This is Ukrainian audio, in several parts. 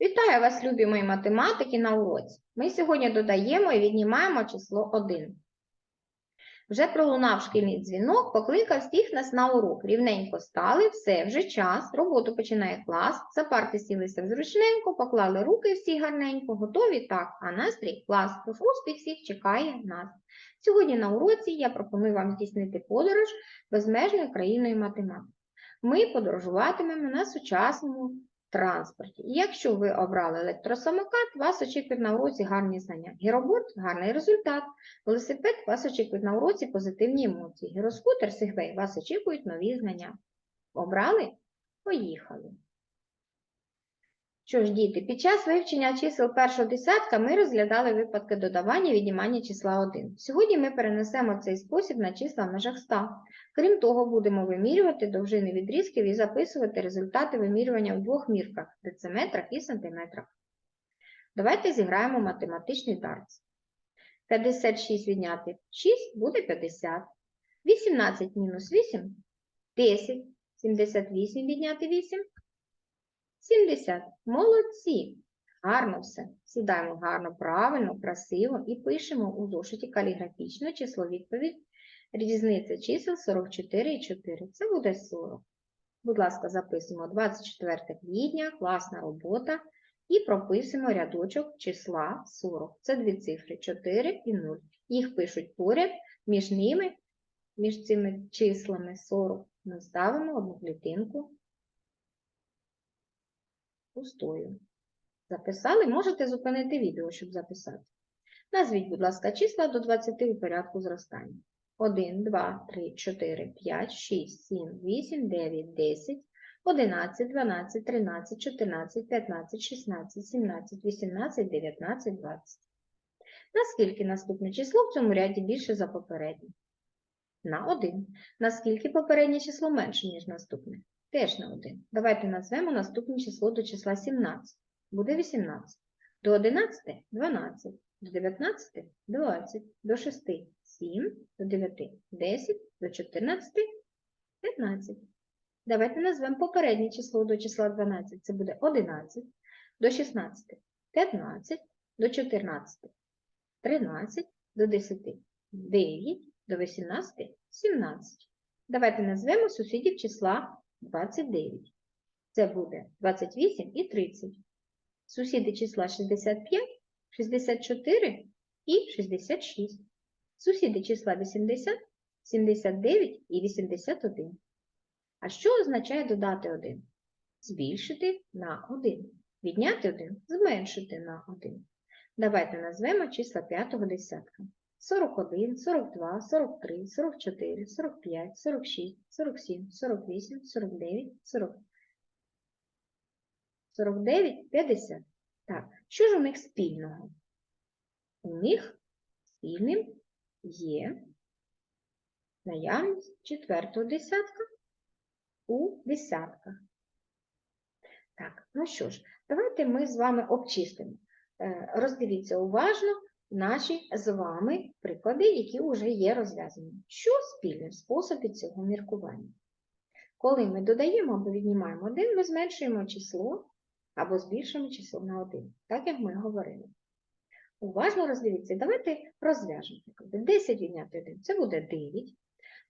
Вітаю вас, любі мої математики, на уроці. Ми сьогодні додаємо і віднімаємо число 1. Вже пролунав шкільний дзвінок, покликав всіх нас на урок. Рівненько стали, все, вже час, роботу починає клас, за парти сілися зручненько, поклали руки всі гарненько, готові так, а настрій клас, тож успіх всіх чекає нас. Сьогодні на уроці я пропоную вам здійснити подорож безмежною країною математики. Ми подорожуватимемо на сучасному транспорті. І якщо ви обрали електросамокат, вас очікують на уроці гарні знання. Гіроборт – гарний результат. Велосипед вас очікують на уроці позитивні емоції. Гіроскутер, сегвей вас очікують нові знання. Обрали? Поїхали. Що ж, діти, під час вивчення чисел першого десятка ми розглядали випадки додавання і віднімання числа 1. Сьогодні ми перенесемо цей спосіб на числа в межах 100. Крім того, будемо вимірювати довжини відрізків і записувати результати вимірювання у двох мірках – дециметрах і сантиметрах. Давайте зіграємо математичний дартс. 56 відняти 6 буде 50. 18 мінус 8 – 10. 78 відняти 8 – 70. Молодці! Гарно все. Сідаємо гарно, правильно, красиво і пишемо у зошиті каліграфічно число відповідь Різниця чисел 44 і 4. Це буде 40. Будь ласка, записуємо 24 квітня, класна робота. І прописуємо рядочок числа 40. Це дві цифри 4 і 0. Їх пишуть поряд, між ними, між цими числами 40. Ми ставимо одну клітинку пустою. Записали? Можете зупинити відео, щоб записати. Назвіть, будь ласка, числа до 20 у порядку зростання. 1, 2, 3, 4, 5, 6, 7, 8, 9, 10, 11, 12, 13, 14, 15, 16, 17, 18, 19, 20. Наскільки наступне число в цьому ряді більше за попереднє? На 1. Наскільки попереднє число менше, ніж наступне? Теж на 1. Давайте назвемо наступне число до числа 17. Буде 18. До 11 – 12. До 19 – 20. До 6 – 7. До 9 – 10. До 14 – 15. Давайте назвемо попереднє число до числа 12. Це буде 11. До 16 – 15. До 14 – 13. До 10 – 9. До 18 – 17. Давайте назвемо сусідів числа 29. Це буде 28 і 30. Сусіди числа 65, 64 і 66. Сусіди числа 80, 79 і 81. А що означає додати 1? Збільшити на 1. Відняти 1 – зменшити на 1. Давайте назвемо числа п'ятого десятка. 41, 42, 43, 44, 45, 46, 47, 48, 49, 40. 49, 50. Так, що ж у них спільного? У них спільним є наявність четвертого десятка у десятках. Так, ну що ж, давайте ми з вами обчистимо. Е, Роздивіться уважно наші з вами приклади, які вже є розв'язані. Що спільне в способі цього міркування? Коли ми додаємо або віднімаємо 1, ми зменшуємо число або збільшуємо число на 1, так як ми говорили. Уважно роздивіться, давайте розв'яжемо. приклади. 10 відняти 1 це буде 9,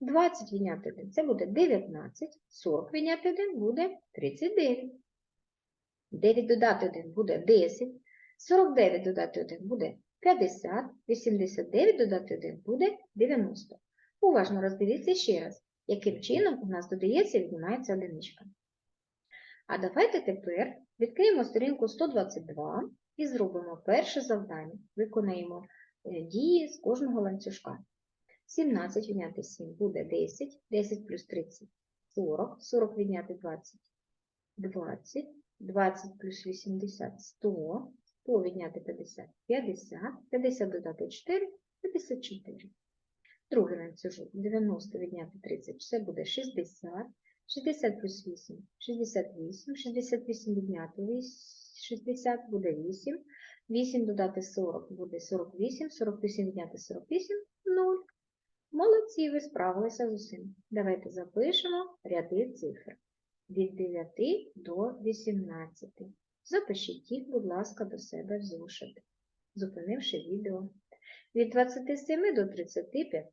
20 відняти 1 це буде 19, 40 відняти 1 буде 39. 9 додати 1 буде 10, 49 додати 1 буде 50, 89 додати 1 буде 90. Уважно роздивіться ще раз, яким чином у нас додається і віднімається одиничка. А давайте тепер відкриємо сторінку 122 і зробимо перше завдання. Виконаємо е, дії з кожного ланцюжка. 17 відняти 7 буде 10, 10 плюс 30 – 40, 40 відняти 20 – 20, 20 плюс 80 – 100, 100 відняти 50 – 50, 50 додати 4 – 54. Другий ланцюжок 90 відняти 30 – це буде 60, 60 плюс 8 – 68, 68 відняти 60 буде 8, 8 додати 40 буде 48, 48 відняти 48 – 0. Молодці, ви справилися з усім. Давайте запишемо ряди цифр. Від 9 до 18. Запишіть їх, будь ласка, до себе в зошит, зупинивши відео. Від 27 до 35.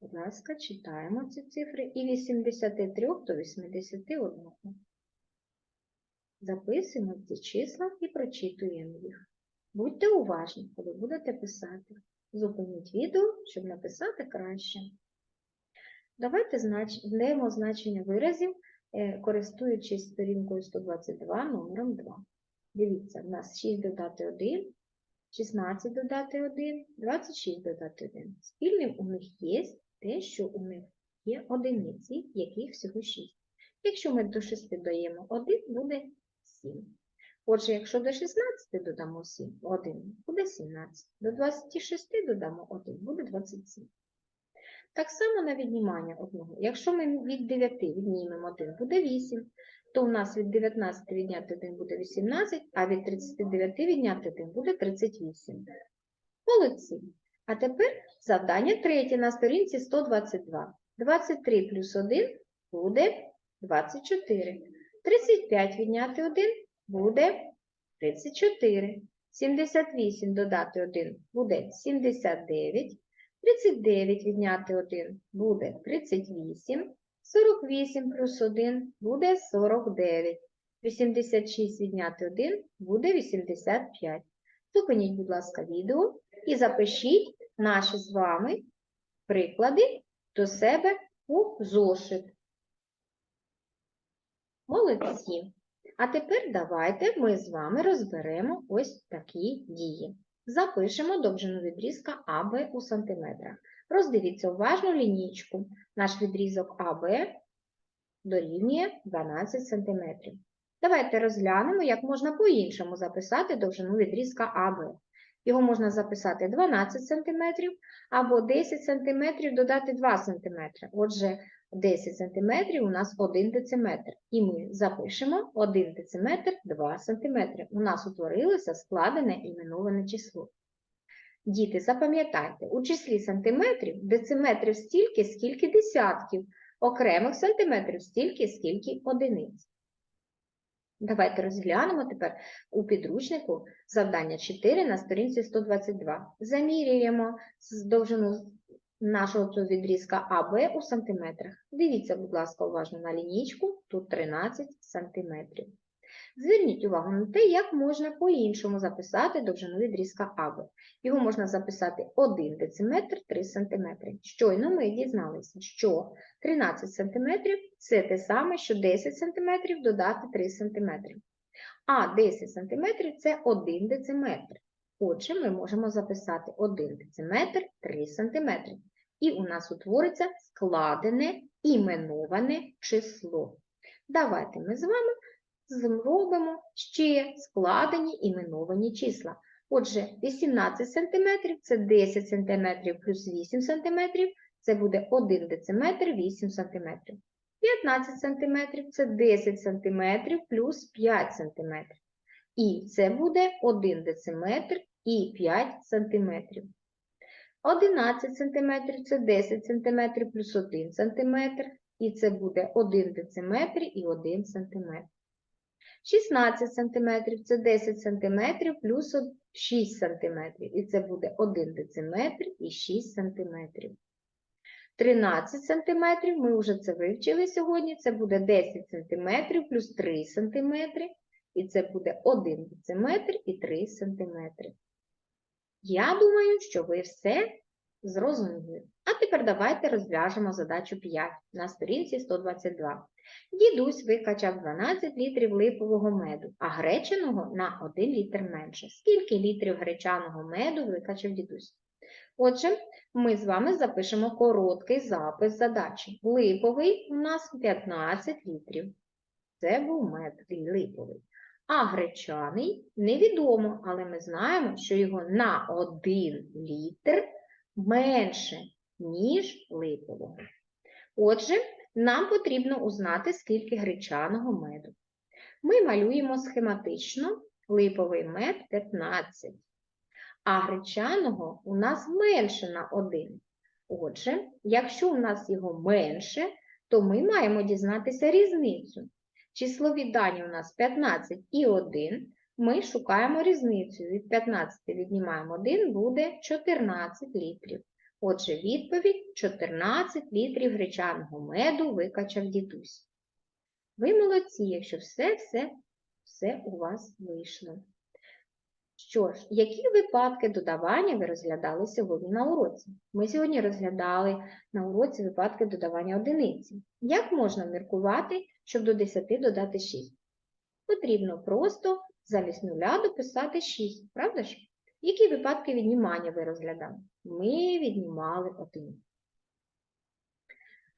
Будь ласка, читаємо ці цифри. І 83 до 81. Записуємо ці числа і прочитуємо їх. Будьте уважні, коли будете писати. Зупиніть відео, щоб написати краще. Давайте знач... введемо значення виразів, користуючись сторінкою 122 номером 2. Дивіться, в нас 6 додати 1, 16 додати 1, 26 додати 1. Спільним у них є те, що у них є одиниці, яких всього 6. Якщо ми до 6 даємо 1, буде 7. Отже, якщо до 16 додамо 7, 1, буде 17. До 26 додамо 1, буде 27. Так само на віднімання одного. Якщо ми від 9 віднімемо 1, буде 8, то у нас від 19 відняти 1 буде 18, а від 39 відняти 1 буде 38. Молодці. А тепер завдання третє на сторінці 122. 23 плюс 1 буде 24. 35 відняти 1 буде 34. 78 додати 1 буде 79. 39 відняти 1 буде 38. 48 плюс 1 буде 49. 86 відняти 1 буде 85. Зупиніть, будь ласка, відео і запишіть наші з вами приклади до себе у зошит. Молодці. А тепер давайте ми з вами розберемо ось такі дії. Запишемо довжину відрізка АБ у сантиметрах. Роздивіться уважно лінійку. Наш відрізок АБ дорівнює 12 см. Давайте розглянемо, як можна по-іншому записати довжину відрізка АБ. Його можна записати 12 см або 10 см додати 2 см. Отже, 10 см у нас 1 дециметр. І ми запишемо 1 дециметр 2 см. У нас утворилося складене іменоване число. Діти, запам'ятайте, у числі сантиметрів дециметрів стільки, скільки десятків, окремих сантиметрів стільки, скільки одиниць. Давайте розглянемо тепер у підручнику завдання 4 на сторінці 122. Замірюємо довжину нашого відрізка АБ у сантиметрах. Дивіться, будь ласка, уважно на лінійку, тут 13 сантиметрів. Зверніть увагу на те, як можна по-іншому записати довжину відрізка АБ. Його можна записати 1 дециметр 3 см. Щойно ми дізналися, що 13 см – це те саме, що 10 см додати 3 см. А 10 см – це 1 дециметр. Отже, ми можемо записати 1 дециметр 3 см. І у нас утвориться складене іменоване число. Давайте ми з вами зробимо ще складені іменовані числа. Отже, 18 см – це 10 см плюс 8 см, це буде 1 дециметр 8 см. 15 см – це 10 см плюс 5 см. І це буде 1 дециметр і 5 см. 11 см – це 10 см плюс 1 см, і це буде 1 дециметр і 1 см. 16 см – це 10 см плюс 6 см, і це буде 1 дециметр і 6 см. 13 см, ми вже це вивчили сьогодні, це буде 10 см плюс 3 см, і це буде 1 дециметр і 3 см. Я думаю, що ви все зрозуміли. А тепер давайте розв'яжемо задачу 5 на сторінці 122. Дідусь викачав 12 літрів липового меду, а гречаного на 1 літр менше. Скільки літрів гречаного меду викачав дідусь? Отже, ми з вами запишемо короткий запис задачі. Липовий у нас 15 літрів. Це був мед липовий. А гречаний невідомо, але ми знаємо, що його на 1 літр менше, ніж липового. Отже, нам потрібно узнати, скільки гречаного меду. Ми малюємо схематично липовий мед 15, а гречаного у нас менше на 1. Отже, якщо у нас його менше, то ми маємо дізнатися різницю. числові дані у нас 15 і 1, ми шукаємо різницю. Від 15 віднімаємо 1, буде 14 літрів. Отже, відповідь 14 літрів гречаного меду викачав дідусь. Ви молодці, якщо все, все, все у вас вийшло. Що ж, які випадки додавання ви розглядали сьогодні на уроці? Ми сьогодні розглядали на уроці випадки додавання одиниці. Як можна міркувати, щоб до 10 додати 6? Потрібно просто замість нуля дописати 6, правда ж? Які випадки віднімання ви розглядали? Ми віднімали 1.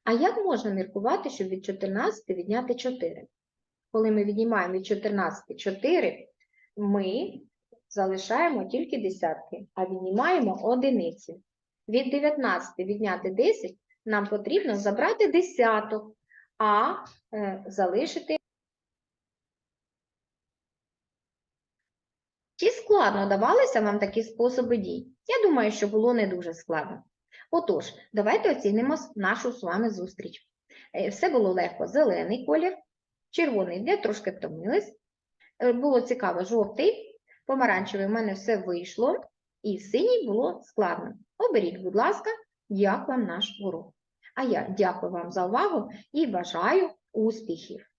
А як можна міркувати, щоб від 14 відняти 4? Коли ми віднімаємо від 14 4, ми залишаємо тільки десятки, а віднімаємо одиниці. Від 19 відняти 10 нам потрібно забрати десяток, а е, залишити. Складно давалися вам такі способи дій? Я думаю, що було не дуже складно. Отож, давайте оцінимо нашу з вами зустріч. Е, Все було легко. Зелений колір, червоний, де трошки втомились. Е, Було цікаво, жовтий, помаранчевий в мене все вийшло, і синій було складно. Оберіть, будь ласка, як вам наш урок. А я дякую вам за увагу і бажаю успіхів!